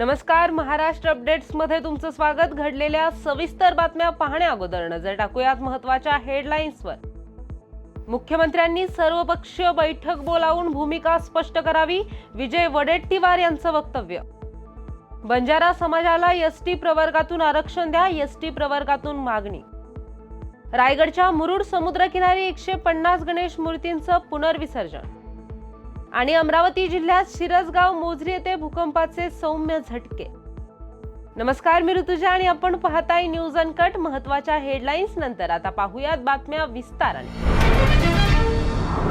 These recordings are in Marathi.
नमस्कार महाराष्ट्र अपडेट्समध्ये तुमचं स्वागत. घडलेल्या सविस्तर बातम्या पाहण्या अगोदर नजर टाकूयात महत्त्वाच्या हेडलाईन्सवर. मुख्यमंत्र्यांनी सर्वपक्षीय बैठक बोलावून भूमिका स्पष्ट करावी विजय वडेट्टीवार यांचं वक्तव्य. बंजारा समाजाला एसटी प्रवर्गातून आरक्षण द्या एसटी प्रवर्गातून मागणी. रायगडच्या मुरुड समुद्रकिनारी एकशे पन्नास गणेश मूर्तींचं पुनर्विसर्जन. आणि अमरावती जिल्ह्यात शिरसगाव मोझरी येथे भूकंपाचे सौम्य झटके. नमस्कार मी ऋतुजा आणि आपण पाहताय न्यूज अनकट. महत्त्वाच्या हेडलाईन्स नंतर आता पाहूयात बातम्या विस्ताराने.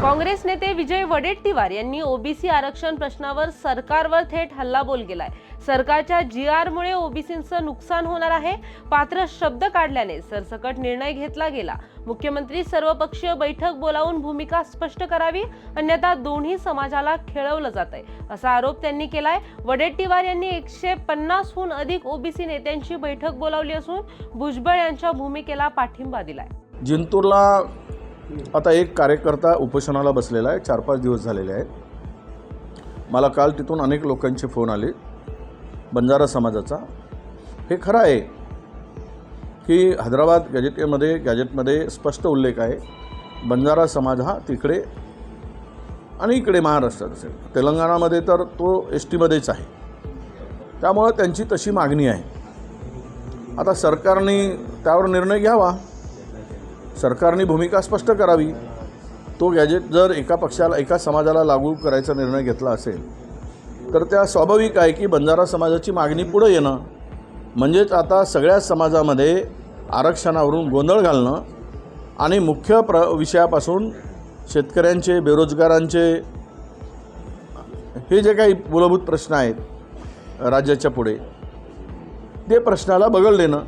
काँग्रेस नेते विजय वडेट्टीवार यांनी ओबीसी आरक्षण प्रश्नावर सरकारवर थेट हल्लाबोल केलाय. सरकारच्या जी आरमुळे ओबीसींचं नुकसान होणार आहे. पात्र शब्द काढल्याने सरसकट निर्णय घेतला गेला. मुख्यमंत्री सर्वपक्षीय बैठक बोलावून भूमिका स्पष्ट करावी अन्यथा दोन्ही समाजाला खेळवलं जात आहे असा आरोप त्यांनी केलाय. वडेट्टीवार यांनी एकशे पन्नासहून अधिक ओबीसी नेत्यांची बैठक बोलावली असून भुजबळ यांच्या भूमिकेला पाठिंबा दिलाय. जिंतूरला आता एक कार्यकर्ता उपोषणाला बसलेला आहे. चार पाच दिवस झालेले आहेत. मला काल तिथून अनेक लोकांचे फोन आले. बंजारा समाजाचा हे खरं आहे की हैदराबाद गॅजेटमध्ये गॅजेटमध्ये स्पष्ट उल्लेख आहे बंजारा समाज हा तिकडे आणि इकडे महाराष्ट्रात असेल. तेलंगणामध्ये तर तो एस टीमध्येच आहे. त्यामुळं त्यांची तशी मागणी आहे. आता सरकारने त्यावर निर्णय घ्यावा. सरकारने भूमिका स्पष्ट करावी. तो गॅजेट जर एका पक्षाला एका समाजाला लागू करायचा निर्णय घेतला असेल तर त्या स्वाभाविक आहे की बंजारा समाजाची मागणी पुढं येणं म्हणजेच आता सगळ्या समाजामध्ये आरक्षणावरून गोंधळ घालणं आणि मुख्य प्र विषयापासून शेतकऱ्यांचे बेरोजगारांचे हे जे काही मूलभूत प्रश्न आहेत राज्याच्या पुढे ते प्रश्नाला बगल देणं.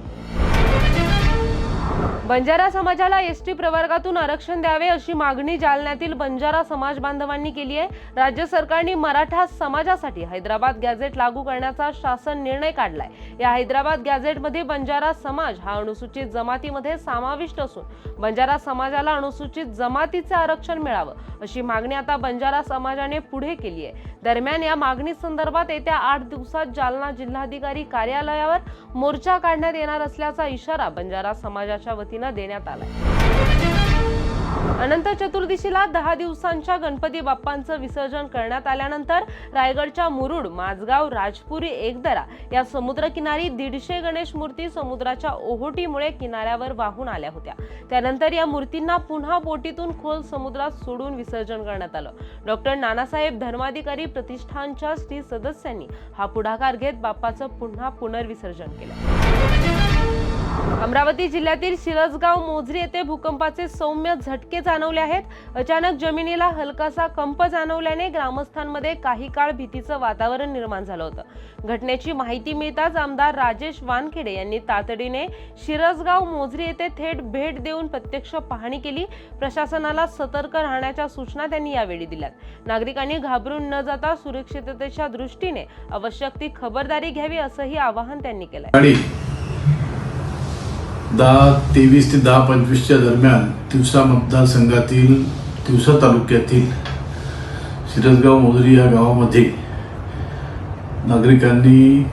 बंजारा समाजाला एस टी प्रवर्गातून आरक्षण द्यावे अशी मागणी जालन्यातील बंजारा समाज बांधवांनी केली आहे. राज्य सरकारने मराठा समाजासाठी हैदराबाद गॅझेट लागू करण्याचा शासन निर्णय काढलाय. या हैदराबाद गॅझेटमध्ये बंजारा समाज हा अनुसूचित जमातीमध्ये समाविष्ट असून बंजारा समाजाला अनुसूचित जमातीचे आरक्षण मिळावं अशी मागणी आता बंजारा समाजाने पुढे केली आहे. दरम्यान या मागणी संदर्भात येत्या आठ दिवसात जालना जिल्हाधिकारी कार्यालयावर मोर्चा काढण्यात येणार असल्याचा इशारा बंजारा समाजाच्या वतीने देण्यात आलाय. अनंत चतुर्दशीला दहा दिवसांच्या गणपती बाप्पांचं विसर्जन करण्यात आल्यानंतर रायगडच्या मुरुड माझगाव राजपुरी एकदरा या समुद्रकिनारी दीडशे गणेश मूर्ती समुद्राच्या ओहोटीमुळे किनाऱ्यावर वाहून आल्या होत्या. त्यानंतर या मूर्तींना पुन्हा बोटीतून खोल समुद्रात सोडून विसर्जन करण्यात आलं. डॉक्टर नानासाहेब धर्माधिकारी प्रतिष्ठानच्या श्री सदस्यांनी हा पुढाकार घेत बाप्पाचं पुन्हा पुनर्विसर्जन केलं. अमरावती जिल्ह्यातील शिरसगाव मोझरी येथे भूकंपाचे सौम्य झटके जाणवले आहेत. अचानक जमिनीला हलकासा कंप जाणवल्याने ग्रामस्थांमध्ये काही काळ भीतीचं वातावरण निर्माण झालं होतं. घटनेची माहिती मिळताच आमदार राजेश वानखेडे यांनी तातडीने शिरसगाव मोझरी येथे थेट भेट देऊन प्रत्यक्ष पाहणी केली. प्रशासनाला सतर्क राहण्याच्या सूचना त्यांनी यावेळी दिल्यात. नागरिकांनी घाबरून न जाता सुरक्षिततेच्या दृष्टीने आवश्यक ती खबरदारी घ्यावी असंही आवाहन त्यांनी केलंय. दहा तेवीस ते दहा पंचवीसच्या दरम्यान तिवसा मतदारसंघातील तिवसा तालुक्यातील शिरसगाव मोजरी या गावामध्ये नागरिकांनी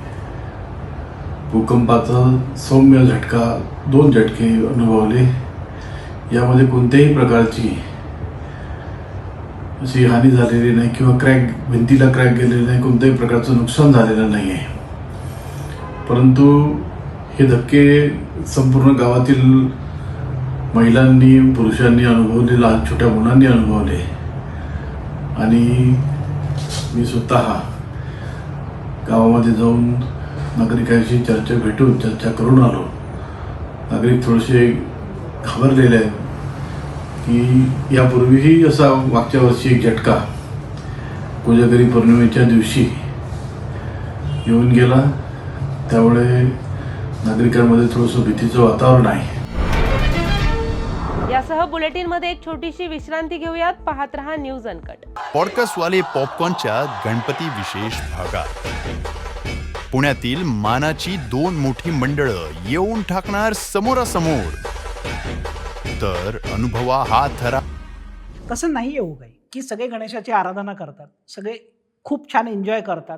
भूकंपाचा सौम्य झटका दोन झटके अनुभवले. यामध्ये कोणत्याही प्रकारची अशी हानी झालेली नाही किंवा क्रॅक भिंतीला क्रॅक गेलेली नाही कोणत्याही प्रकारचं नुकसान झालेलं नाही आहे परंतु हे धक्के संपूर्ण गावातील महिलांनी पुरुषांनी अनुभवले लहान छोट्या मुलांनी अनुभवले. आणि मी स्वतः गावामध्ये जाऊन नागरिकांशी चर्चा भेटून चर्चा करून आलो. नागरिक थोडेसे घाबरलेले आहेत की यापूर्वीही असा मागच्या वर्षी एक झटका कोजागरी पौर्णिमेच्या दिवशी येऊन गेला. त्यामुळे नागरिकांमध्ये थोडंसं भीतीचं वातावरण आहे. यासह बुलेटिनमध्ये एक छोटीशी विश्रांती घेऊयात. पाहत रहा न्यूज अनकट. पॉडकास्ट वाले पॉपकॉर्नच्या गणपती विशेष भागात. पुण्यातील मानाची दोन मोठी मंडळं येऊन टाकणार समोरासमोर. तर अनुभवा हा थरा तसं नाही हो काही. की सगळे गणेशाची आराधना करतात. सगळे खूप छान एन्जॉय करतात.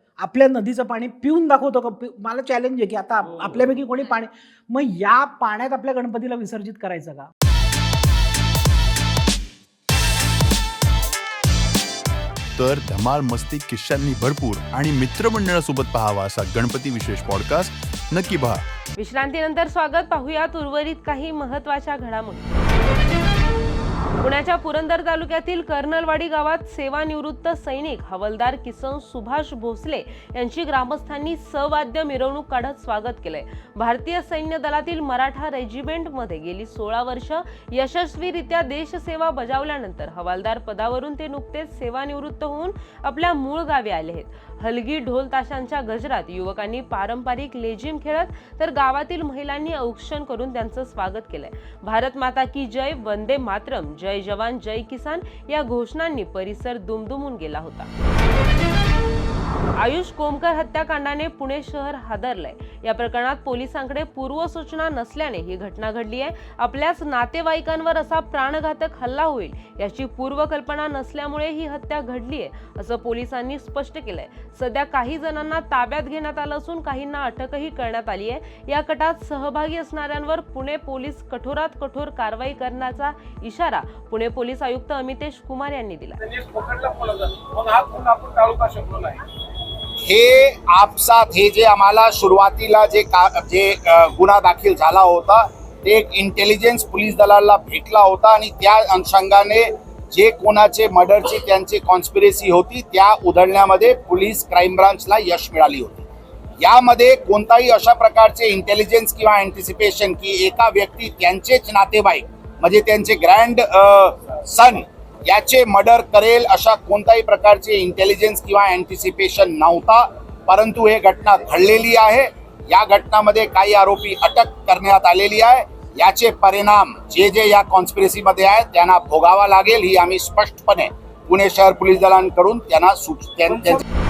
आपल्या नदीचं पाणी पिऊन दाखवतो का? पि- मला चॅलेंज आहे की आता आप- आपल्यापैकी कोणी पाणी मग या पाण्यात आपल्या गणपतीला विसर्जित करायचं का? तर धमाल मस्ती किस्सांनी भरपूर आणि मित्रमंडळासोबत पाहावा असा गणपती विशेष पॉडकास्ट नक्की पहा. विश्रांतीनंतर स्वागत. पाहुयात उर्वरित काही महत्त्वाच्या घडामोडी. पुण्याच्या पुरंदर तालुक्यातील कर्नलवाडी गावात सेवानिवृत्त सैनिक हवलदार किसन सुभाष भोसले यांची ग्रामस्थांनी सवाद्य मिरवणूक काढत स्वागत केलंय. भारतीय सैन्य दलातील मराठा रेजिमेंटमध्ये गेली सोळा वर्ष यशस्वीरित्या देशसेवा बजावल्यानंतर हवालदार पदावरून ते नुकतेच सेवानिवृत्त होऊन आपल्या मूळ गावी आले आहेत. हलगी ढोल ताशांच्या गजरात युवकांनी पारंपरिक लेझिम खेळत तर गावातील महिलांनी औक्षण करून त्यांचं स्वागत केलंय. भारत माता की जय वंदे मातरम जय जवान जय किसान या घोषणांनी परिसर दुमदुमून गेला होता. आयुष कोमकर हत्याकांडाने पुणे शहर हादरलंय. या प्रकरणात पोलिसांकडे पूर्वसूचना नसल्याने ही घटना घडली आहे. आपल्याच नातेवाईकांवर असा प्राणघातक हल्ला होईल याची पूर्वकल्पना नसल्यामुळे ही हत्या घडली आहे असं पोलिसांनी स्पष्ट केलंय. सध्या काही जणांना ताब्यात घेण्यात आलं असून काहींना अटकही करण्यात आली आहे. या कटात सहभागी असणाऱ्यांवर पुणे पोलीस कठोरात कठोर कारवाई करण्याचा इशारा पुणे पोलीस आयुक्त अमितेश कुमार यांनी दिला. हे आपसात हे जे आम्हाला सुरुवातीला जे का जे गुन्हा दाखल झाला होता ते एक इंटेलिजन्स पोलीस दलाला भेटला होता आणि त्या अनुषंगाने जे कोणाचे मर्डरची त्यांची कॉन्स्पिरेसी होती त्या उधळण्यामध्ये पोलीस क्राईम ब्रांचला यश मिळाली होती. यामध्ये कोणताही अशा प्रकारचे इंटेलिजन्स किंवा अँटिसिपेशन की एका व्यक्ती त्यांचेच नातेवाईक म्हणजे त्यांचे ग्रँड सन याचे मर्डर करेल अशा कोणत्याही प्रकारचे इंटेलिजन्स किंवा अँटिसिपेशन नव्हता. परंतु हे घटना घडलेली आहे. या घटनामध्ये काही आरोपी अटक करण्यात आलेली आहे. याचे परिणाम जे जे या कॉन्स्पिरसीमध्ये आहेत त्यांना भोगावा लागेल ही आम्ही स्पष्टपणे पुणे शहर पोलीस दलांकडून त्यांना सूच त्यां-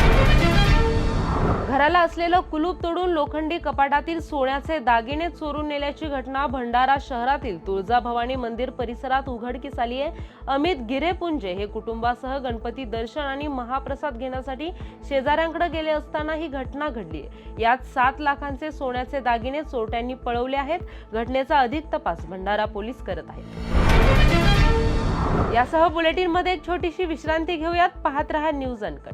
घराला असलेलं कुलूप तोडून लोखंडी कपाटातील सोन्याचे दागिने चोरून नेल्याची घटना भंडारा शहरातील तुळजाभवानी मंदिर परिसरात उघडकीस आली आहे. अमित गिरेपुंजे हे कुटुंबासह गणपती दर्शन आणि महाप्रसाद घेण्यासाठी शेजाऱ्यांकडे गेले असताना ही घटना घडली आहे. यात सात लाखांचे सोन्याचे दागिने चोरट्यांनी पळवले आहेत. घटनेचा अधिक तपास भंडारा पोलीस करत आहेत. यासह बुलेटिनमध्ये एक छोटीशी विश्रांती घेऊयात. पाहत रहा न्यूज अनकट.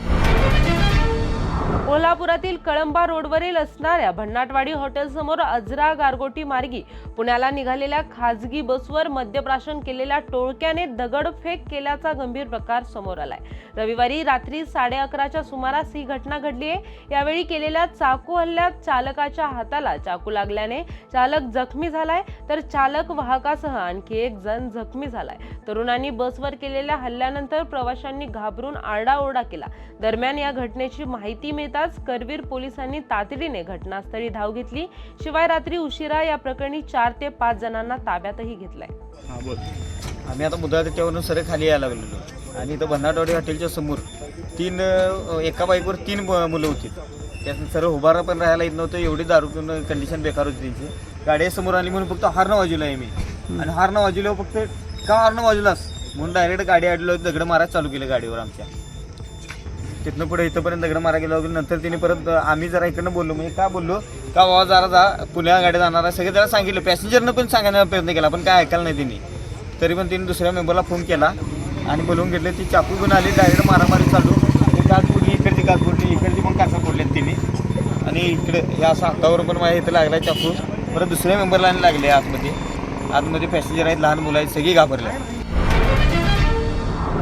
कोल्हापुरातील कळंबा रोडवरील असणाऱ्या भन्नाटवाडी हॉटेलसमोर अजरा गारगोटी मार्गी पुण्याला निघालेल्या खाजगी बसवर मद्यप्राशन केलेल्या टोळक्याने दगडफेक केल्याचा गंभीर प्रकार समोर आलाय. रविवारी रात्री साडे अकराच्या सुमारास ही घटना घडली आहे. यावेळी केलेल्या चाकू हल्ल्यात चालकाच्या हाताला चाकू लागल्याने चालक जखमी झालाय तर चालक वाहकासह आणखी एक जण जखमी झालाय. तरुणांनी बसवर केलेल्या हल्ल्यानंतर प्रवाशांनी घाबरून आरडाओरडा केला. दरम्यान या घटनेची माहिती मिळतात मिळताच करवीर पोलिसांनी तातडीने घटनास्थळी धाव घेतली. शिवाय रात्री उशिरा या प्रकरणी चार ते पाच जणांना ताब्यातही घेतलंय. आम्ही आता मुद्दा त्याच्यावरून सरळ खाली यायला लागलेलो. आणि इथं भन्नाटवाडी हॉटेलच्या समोर तीन एका बाईकवर तीन मुलं होती. त्यातून सर्व उभारा पण राहायला येत नव्हतं. एवढी दारू पिऊन कंडिशन बेकार होती त्यांची. गाडी समोर आली म्हणून फक्त हार्न वाजवलं आहे मी. आणि हार्न वाजवल्यावर फक्त का हार्न वाजवलास? म्हणून डायरेक्ट गाडी अडलो दगड मारायला चालू केलं गाडीवर आमच्या. तिथनं पुढे इथंपर्यंत दगड मारा गेलो नंतर तिने परत आम्ही जरा इकडनं बोललो म्हणजे का बोललो? का बाबा जरा जा पुण्या गाडी जाणार आहे सगळे जरा सांगितलं. पॅसेंजरनं पण सांगायला प्रयत्न केला पण काय ऐकायला नाही तिने. तरी पण तिने दुसऱ्या मेंबरला फोन केला आणि बोलवून घेतले ती चाकू घेऊन आली डायरेक्ट मारामारी चालू. काच फोडली इकडची काच फोडली इकडची पण काचा फोडल्यात तिने. आणि इकडे या असं हातावर पण माझ्या इथं लागला चाकू. परत दुसऱ्या मेंबरला आणि लागले आतमध्ये. आतमध्ये पॅसेंजर आहेत लहान मुलं आहेत सगळी घाबरल्या.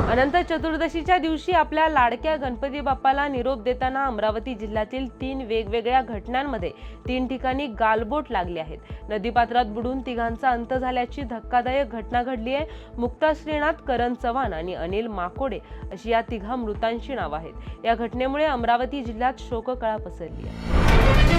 अनंत चतुर्दशीच्या दिवशी आपल्या लाडक्या गणपती बाप्पाला निरोप देताना अमरावती जिल्ह्यातील तीन वेगवेगळ्या घटनांमध्ये तीन ठिकाणी गालबोट लागले आहेत. नदीपात्रात बुडून तिघांचा अंत झाल्याची धक्कादायक घटना घडली आहे. मुक्ता श्रीनाथ करण चव्हाण आणि अनिल माकोडे अशी या तिघा मृतांची नावं आहेत. या घटनेमुळे अमरावती जिल्ह्यात शोककळा पसरली आहे.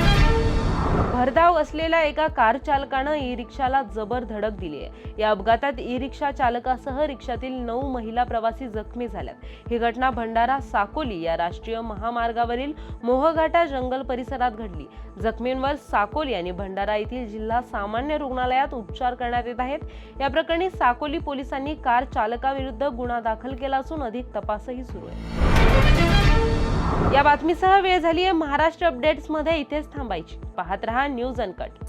भरधाव असलेल्या एका कार चालकानं ई रिक्षाला जबर धडक दिली आहे. या अपघातात ई रिक्षा चालकासह रिक्षातील नऊ महिला प्रवासी जखमी झाल्यात. ही घटना भंडारा साकोली या राष्ट्रीय महामार्गावरील मोहघाटा जंगल परिसरात घडली. जखमींवर साकोली आणि भंडारा येथील जिल्हा सामान्य रुग्णालयात उपचार करण्यात येत आहेत. या प्रकरणी साकोली पोलिसांनी कार चालकाविरुद्ध गुन्हा दाखल केला असून अधिक तपासही सुरू आहे. या बातमीसह वेळ झाली आहे महाराष्ट्र अपडेट्समध्ये इथेच थांबायची. पाहत रहा न्यूज अनकट.